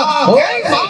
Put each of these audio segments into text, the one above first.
ఓ సంపన్న బాలరారా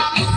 నీ మాల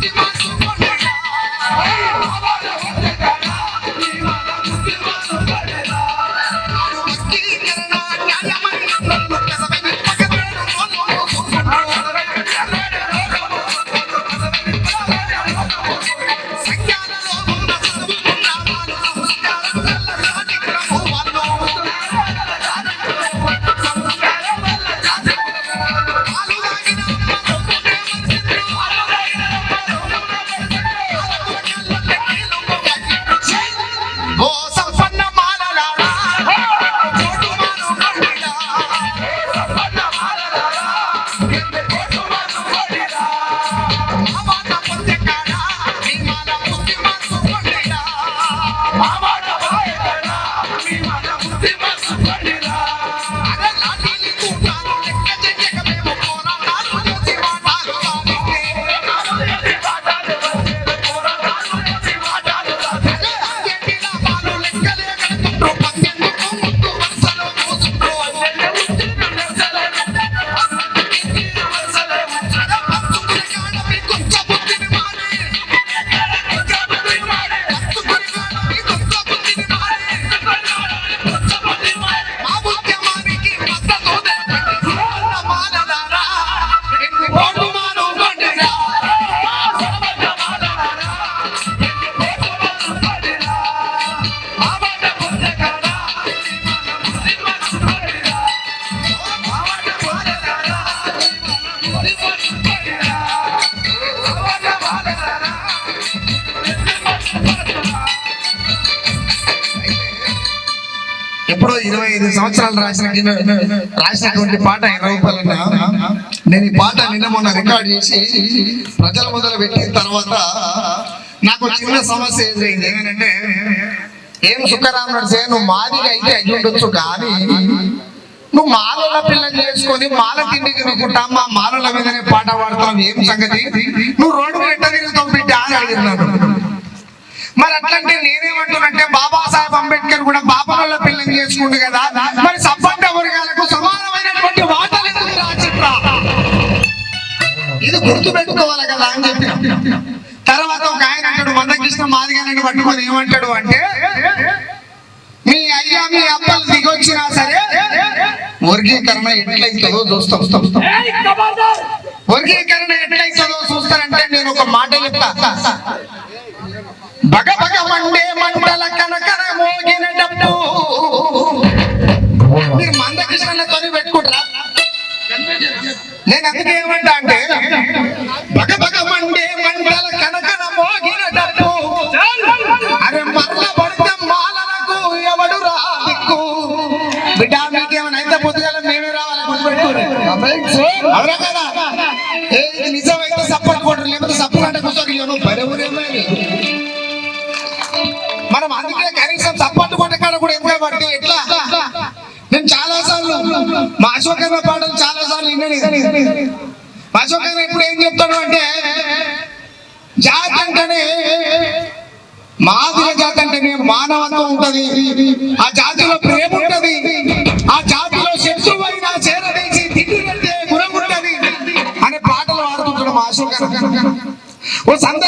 ఇరవై ఐదు సంవత్సరాలు రాసిన రాసినటువంటి పాట ఇరవై నేను ఈ పాట నిన్న మొన్న రికార్డ్ చేసి ప్రజల మొదలు పెట్టిన తర్వాత నాకు చిన్న సమస్య ఎదురైంది. ఏమనంటే ఏం సుఖరామ్ నడిచే నువ్వు మాదిగా అయితే అయ్యి ఉండొచ్చు కానీ నువ్వు మాలల పిల్లని చేసుకొని మాల తిండి తినుకుంటా మా మాలల మీదనే పాట పాడుతున్నావు ఏం సంగతి? నువ్వు రోడ్డు మీద ఎట్ట తిరుగుతావు బిడ్డ? అని మరి అట్లాంటి నేనేమంటున్నట్టే బాబాసాహెబ్ చేసుకుండు కదా. మరి సబ్బండ వర్గాలకు సమానమైనటువంటి వాటలు ఇది గుర్తు పెట్టుకోవాలి కదా అని చెప్పి తర్వాత ఒక ఆయన అంటాడు మందకృష్ణ మాదిగానని పట్టుకొని ఏమంటాడు అంటే మీ అయ్యా మీ అప్పలు దిగొచ్చినా సరే వర్గీకరణ ఎట్లయితుందో చూస్తాం. వర్గీకరణ ఎట్లయితుందో చూస్తారంటే నేను ఒక మాట చెప్తా. బగ బగ మండే మంటల కనకన మోగిన డప్పు మీరు పెట్టుకుంటారా? నేను అందుకే ఏమంటా అంటే బగ బగ మండే మంటల కనకన మోగిన మోగినటట్టు. అరే మరల పడితే మాలలకు ఎవడు రా దిక్కు? బిడ్డ మీకేమైనా అయితే పొద్దుగాల మేమే రావాలి గుర్తుపెట్టుకోండి అవునా కదా? నిజమైతే సపోర్ట్ కొట్టరు లేకపోతే సపోర్ట్ అంటే మనం అందుకే కనీసం సపోర్ట్ కొట్టే కాడ ఎందుకు పడితే ఎట్లా నేను చాలా సార్లు మా అశోకన్న పాటలు చాలా సార్లు విన్నాను మా అశోకన్న ఇప్పుడు ఏం చెప్తాడు అంటే జాతి అంటేనే మాదిగ జాతి అంటేనే మానవత్వం ఉంటది. ఆ జాతిలో ప్రేమ ఉంటది. ఆ జాతిలో శత్రువు అయినా చేరదీసి తిండి గురం ఉంటది. అనే పాటలు ఆడుతుంటాడు మా అశోకన్న ఓ సంద